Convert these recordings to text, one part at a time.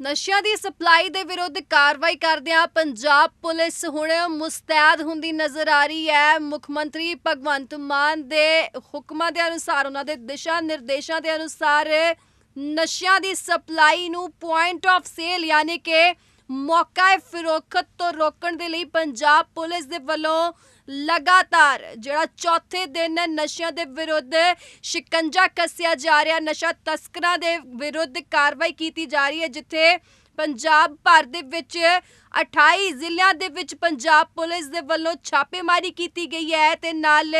ਨਸ਼ਿਆਂ ਦੀ ਸਪਲਾਈ ਦੇ ਵਿਰੁੱਧ ਕਾਰਵਾਈ ਕਰਦਿਆਂ ਪੰਜਾਬ ਪੁਲਿਸ ਹੁਣ ਮੁਸਤੈਦ ਹੁੰਦੀ ਨਜ਼ਰ ਆ ਰਹੀ ਹੈ। ਮੁੱਖ ਮੰਤਰੀ ਭਗਵੰਤ ਮਾਨ ਦੇ ਹੁਕਮਾਂ ਦੇ ਅਨੁਸਾਰ, ਉਹਨਾਂ ਦੇ ਦਿਸ਼ਾ ਨਿਰਦੇਸ਼ਾਂ ਦੇ ਅਨੁਸਾਰ ਨਸ਼ਿਆਂ ਦੀ ਸਪਲਾਈ ਨੂੰ ਪੁਆਇੰਟ ਆਫ ਸੇਲ ਯਾਨੀ ਕਿ ਮੌਕਾ ਫਿਰੋਖਤ ਤੋਂ ਰੋਕਣ ਦੇ ਲਈ ਪੰਜਾਬ ਪੁਲਿਸ ਦੇ ਵੱਲੋਂ ਲਗਾਤਾਰ, ਜਿਹੜਾ ਚੌਥੇ ਦਿਨ ਨਸ਼ਿਆਂ ਦੇ ਵਿਰੁੱਧ ਸ਼ਿਕੰਜਾ ਕੱਸਿਆ ਜਾ ਰਿਹਾ, ਨਸ਼ਾ ਤਸਕਰਾਂ ਦੇ ਵਿਰੁੱਧ ਕਾਰਵਾਈ ਕੀਤੀ ਜਾ ਰਹੀ ਹੈ, ਜਿੱਥੇ ਪੰਜਾਬ ਭਰ ਦੇ ਵਿੱਚ 28 ਜ਼ਿਲ੍ਹਿਆਂ ਦੇ ਵਿੱਚ ਪੰਜਾਬ ਪੁਲਿਸ ਦੇ ਵੱਲੋਂ ਛਾਪੇਮਾਰੀ ਕੀਤੀ ਗਈ ਹੈ ਤੇ ਨਾਲ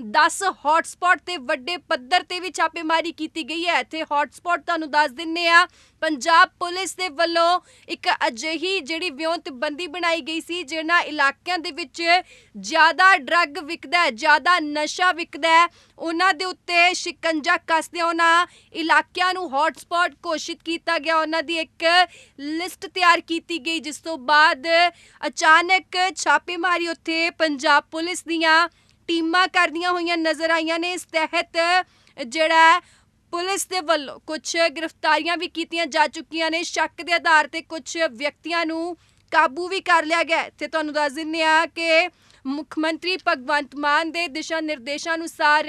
10 ਹੌਟਸਪੌਟ ਤੇ ਵੱਡੇ ਪੱਧਰ ਤੇ ਵੀ ਛਾਪੇਮਾਰੀ ਕੀਤੀ ਗਈ ਹੈ। ਇੱਥੇ ਹੌਟਸਪੌਟ ਤੁਹਾਨੂੰ ਦੱਸ ਦਿੰਨੇ ਆ, ਪੰਜਾਬ ਪੁਲਿਸ ਦੇ ਵੱਲੋਂ ਇੱਕ ਅਜਿਹੀ ਜਿਹੜੀ ਵਿਉਂਤਬੰਦੀ ਬਣਾਈ ਗਈ ਸੀ, ਜਿਹਨਾਂ ਇਲਾਕਿਆਂ ਦੇ ਵਿੱਚ ਜ਼ਿਆਦਾ ਡਰੱਗ ਵਿਕਦਾ ਹੈ, ਜ਼ਿਆਦਾ ਨਸ਼ਾ ਵਿਕਦਾ ਹੈ, ਉਹਨਾਂ ਦੇ ਉੱਤੇ ਸ਼ਿਕੰਜਾ ਕੱਸਦਿਆਂ ਉਹਨਾਂ ਇਲਾਕਿਆਂ ਨੂੰ ਹੌਟਸਪੌਟ ਘੋਸ਼ਿਤ ਕੀਤਾ ਗਿਆ। ਉਹਨਾਂ ਦੀ ਇੱਕ ਲਿਸਟ ਤਿਆਰ ਕੀਤੀ ਗਈ, ਜਿਸ ਤੋਂ ਬਾਅਦ ਅਚਾਨਕ ਛਾਪੇਮਾਰੀ ਉੱਥੇ ਪੰਜਾਬ ਪੁਲਿਸ ਦੀਆਂ ਟੀਮਾਂ ਕਰਦੀਆਂ ਹੋਈਆਂ ਨਜ਼ਰ ਆਈਆਂ ਨੇ। ਇਸ ਤਹਿਤ ਜਿਹੜਾ ਪੁਲਿਸ ਦੇ ਵੱਲੋਂ ਕੁਝ ਗ੍ਰਿਫਤਾਰੀਆਂ ਵੀ ਕੀਤੀਆਂ ਜਾ ਚੁੱਕੀਆਂ ਨੇ। ਸ਼ੱਕ ਦੇ ਆਧਾਰ ਤੇ ਕੁਝ ਵਿਅਕਤੀਆਂ ਨੂੰ ਕਾਬੂ ਵੀ ਕਰ ਲਿਆ ਗਿਆ ਹੈ। ਤੇ ਤੁਹਾਨੂੰ ਦੱਸ ਦਿੰਦੇ ਆ ਕਿ ਮੁੱਖ ਮੰਤਰੀ ਭਗਵੰਤ ਮਾਨ ਦੇ ਦਿਸ਼ਾ ਨਿਰਦੇਸ਼ਾਂ ਅਨੁਸਾਰ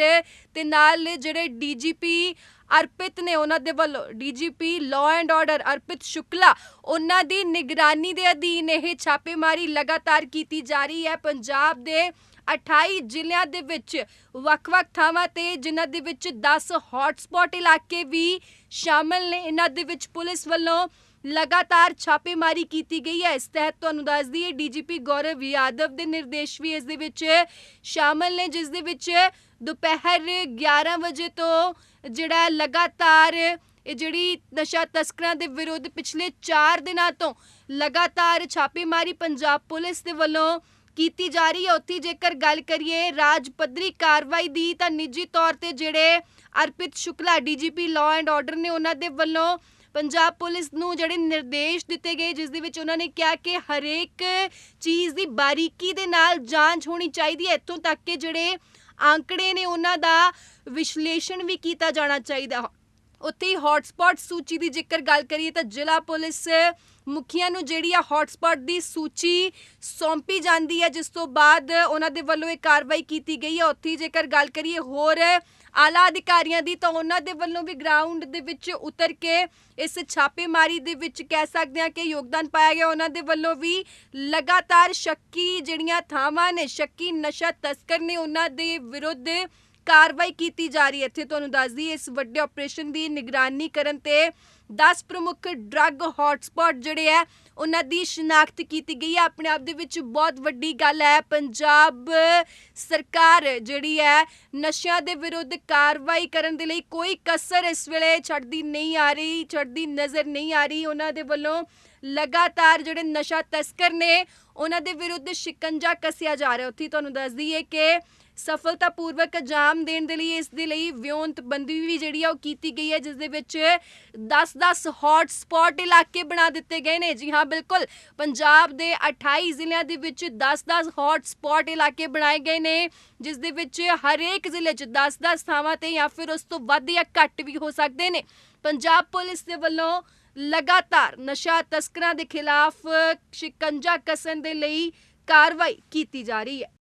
ਤੇ ਨਾਲ ਜਿਹੜੇ ਡੀਜੀਪੀ ਅਰਪਿਤ ਨੇ, ਉਹਨਾਂ ਦੇ ਵੱਲੋਂ DGP law and order Arpit Shukla, ਉਹਨਾਂ ਦੀ ਨਿਗਰਾਨੀ ਦੇ ਅਧੀਨ ਇਹ ਛਾਪੇਮਾਰੀ ਲਗਾਤਾਰ ਕੀਤੀ ਜਾ ਰਹੀ ਹੈ। ਪੰਜਾਬ ਦੇ 28 ਜ਼ਿਲ੍ਹਿਆਂ ਦੇ ਵਿੱਚ ਵੱਖ-ਵੱਖ ਥਾਵਾਂ ਤੇ ਜਿਨ੍ਹਾਂ ਦੇ ਵਿੱਚ 10 ਹੌਟਸਪੌਟ ਇਲਾਕੇ ਵੀ ਸ਼ਾਮਲ ਨੇ। ਇਹਨਾਂ ਦੇ ਵਿੱਚ ਪੁਲਿਸ ਵੱਲੋਂ ਲਗਾਤਾਰ ਛਾਪੇਮਾਰੀ ਕੀਤੀ ਗਈ ਹੈ। ਇਸ ਤਹਿਤ ਤੁਹਾਨੂੰ ਦੱਸ ਦਈਏ, ਡੀਜੀਪੀ ਗੌਰਵ ਯਾਦਵ ਦੇ ਨਿਰਦੇਸ਼ ਵੀ ਇਸ ਦੇ ਵਿੱਚ ਸ਼ਾਮਲ ਨੇ, ਜਿਸ ਦੇ ਵਿੱਚ ਦੁਪਹਿਰ 11 ਵਜੇ ਤੋਂ ਜਿਹੜਾ ਲਗਾਤਾਰ ਇਹ ਜਿਹੜੀ ਨਸ਼ਾ ਤਸਕਰਾਂ ਦੇ ਵਿਰੁੱਧ ਪਿਛਲੇ 4 ਦਿਨਾਂ ਤੋਂ ਲਗਾਤਾਰ ਛਾਪੇਮਾਰੀ ਪੰਜਾਬ ਪੁਲਿਸ ਦੇ ਵੱਲੋਂ ਕੀਤੀ ਜਾ ਰਹੀ ਹੈ। ਉੱਥੇ ਜੇਕਰ ਗੱਲ ਕਰੀਏ ਰਾਜ ਪੱਧਰੀ ਕਾਰਵਾਈ ਦੀ, ਤਾਂ ਨਿੱਜੀ ਤੌਰ ਤੇ ਜਿਹੜੇ Arpit Shukla DGP law and order ਨੇ ਉਹਨਾਂ ਦੇ ਵੱਲੋਂ ਪੰਜਾਬ ਪੁਲਿਸ ਨੂੰ ਜਿਹੜੇ ਨਿਰਦੇਸ਼ ਦਿੱਤੇ ਗਏ, ਜਿਸ ਦੇ ਵਿੱਚ ਉਹਨਾਂ ਨੇ ਕਿਹਾ ਕਿ ਹਰੇਕ ਚੀਜ਼ ਦੀ ਬਾਰੀਕੀ ਦੇ ਨਾਲ ਜਾਂਚ ਹੋਣੀ ਚਾਹੀਦੀ ਹੈ। ਇੱਥੋਂ ਤੱਕ ਕਿ ਜਿਹੜੇ ਆંકੜੇ ਨੇ ਉਹਨਾਂ ਦਾ ਵਿਸ਼ਲੇਸ਼ਣ ਵੀ ਕੀਤਾ ਜਾਣਾ ਚਾਹੀਦਾ। ਉੱਥੇ ਹੀ ਹੌਟਸਪੌਟ ਸੂਚੀ ਦੀ ਜੇਕਰ ਗੱਲ ਕਰੀਏ ਤਾਂ ਜ਼ਿਲ੍ਹਾ ਪੁਲਿਸ ਮੁਖੀਆਂ ਨੂੰ ਜਿਹੜੀ ਆ ਹੌਟਸਪੌਟ ਦੀ ਸੂਚੀ ਸੌਂਪੀ ਜਾਂਦੀ ਹੈ, ਜਿਸ ਤੋਂ ਬਾਅਦ ਉਹਨਾਂ ਦੇ ਵੱਲੋਂ ਇਹ ਕਾਰਵਾਈ ਕੀਤੀ ਗਈ ਹੈ। ਉੱਥੇ ਜੇਕਰ ਗੱਲ ਕਰੀਏ ਹੋਰ ਆਲਾ ਅਧਿਕਾਰੀਆਂ ਦੀ, ਤਾਂ ਉਹਨਾਂ ਦੇ ਵੱਲੋਂ ਵੀ ਗਰਾਊਂਡ ਦੇ ਵਿੱਚ ਉਤਰ ਕੇ ਇਸ ਛਾਪੇਮਾਰੀ ਦੇ ਵਿੱਚ ਕਹਿ ਸਕਦੇ ਹਾਂ ਕਿ ਯੋਗਦਾਨ ਪਾਇਆ ਗਿਆ। ਉਹਨਾਂ ਦੇ ਵੱਲੋਂ ਵੀ ਲਗਾਤਾਰ ਸ਼ੱਕੀ ਜਿਹੜੀਆਂ ਥਾਵਾਂ ਨੇ, ਸ਼ੱਕੀ ਨਸ਼ਾ ਤਸਕਰ ਨੇ ਉਹਨਾਂ ਦੇ ਵਿਰੁੱਧ ਕਾਰਵਾਈ ਕੀਤੀ ਜਾ ਰਹੀ ਹੈ। ਇੱਥੇ ਤੁਹਾਨੂੰ ਦੱਸ ਦਈਏ ਇਸ ਵੱਡੇ ਆਪਰੇਸ਼ਨ ਦੀ ਨਿਗਰਾਨੀ ਕਰਨ ਤੇ 10 ਪ੍ਰਮੁੱਖ ਡਰੱਗ ਹੌਟਸਪੌਟ ਜਿਹੜੇ ਹੈ, ਉਹਨਾਂ ਦੀ ਸ਼ਨਾਖਤ ਕੀਤੀ ਗਈ ਹੈ। ਆਪਣੇ ਆਪ ਦੇ ਵਿੱਚ ਬਹੁਤ ਵੱਡੀ ਗੱਲ ਹੈ, ਪੰਜਾਬ ਸਰਕਾਰ ਜਿਹੜੀ ਹੈ, ਨਸ਼ਿਆਂ ਦੇ ਵਿਰੁੱਧ ਕਾਰਵਾਈ ਕਰਨ ਦੇ ਲਈ ਕੋਈ ਕਸਰ ਇਸ ਵੇਲੇ ਛੱਡਦੀ ਨਹੀਂ ਆ ਰਹੀ, ਛੱਡਦੀ ਨਜ਼ਰ ਨਹੀਂ ਆ ਰਹੀ। ਉਹਨਾਂ ਦੇ ਵੱਲੋਂ ਲਗਾਤਾਰ ਜਿਹੜੇ ਨਸ਼ਾ ਤਸਕਰ ਨੇ, ਉਹਨਾਂ ਦੇ ਵਿਰੁੱਧ ਸ਼ਿਕੰਜਾ ਕੱਸਿਆ ਜਾ ਰਿਹਾ। ਉੱਥੇ ਤੁਹਾਨੂੰ ਦੱਸ ਦਈਏ ਕਿ ਸਫਲਤਾਪੂਰਵਕ ਅੰਜਾਮ ਦੇਣ ਦੇ ਲਈ ਇਸ ਦੇ ਲਈ ਵਿਉਂਤਬੰਦੀ ਵੀ ਜਿਹੜੀ ਆ ਉਹ ਕੀਤੀ ਗਈ ਹੈ, ਜਿਸ ਦੇ ਵਿੱਚ 10-10 ਹੌਟ ਸਪੌਟ ਇਲਾਕੇ ਬਣਾ ਦਿੱਤੇ ਗਏ ਨੇ। ਜੀ ਹਾਂ, ਬਿਲਕੁਲ। ਪੰਜਾਬ ਦੇ 28 ਜ਼ਿਲ੍ਹਿਆਂ ਦੇ ਵਿੱਚ 10-10 ਹੌਟ ਸਪੌਟ ਇਲਾਕੇ ਬਣਾਏ ਗਏ ਨੇ, ਜਿਸ ਦੇ ਵਿੱਚ ਹਰੇਕ ਜ਼ਿਲ੍ਹੇ 'ਚ 10-10 ਥਾਵਾਂ ਤੇ ਜਾਂ ਫਿਰ ਉਸ ਤੋਂ ਵੱਧ ਜਾਂ ਘੱਟ ਵੀ ਹੋ ਸਕਦੇ ਨੇ। ਪੰਜਾਬ ਪੁਲਿਸ ਦੇ ਵੱਲੋਂ ਲਗਾਤਾਰ ਨਸ਼ਾ ਤਸਕਰਾਂ ਦੇ ਖਿਲਾਫ ਸ਼ਿਕੰਜਾ ਕਸਣ ਦੇ ਲਈ ਕਾਰਵਾਈ ਕੀਤੀ ਜਾ ਰਹੀ ਹੈ।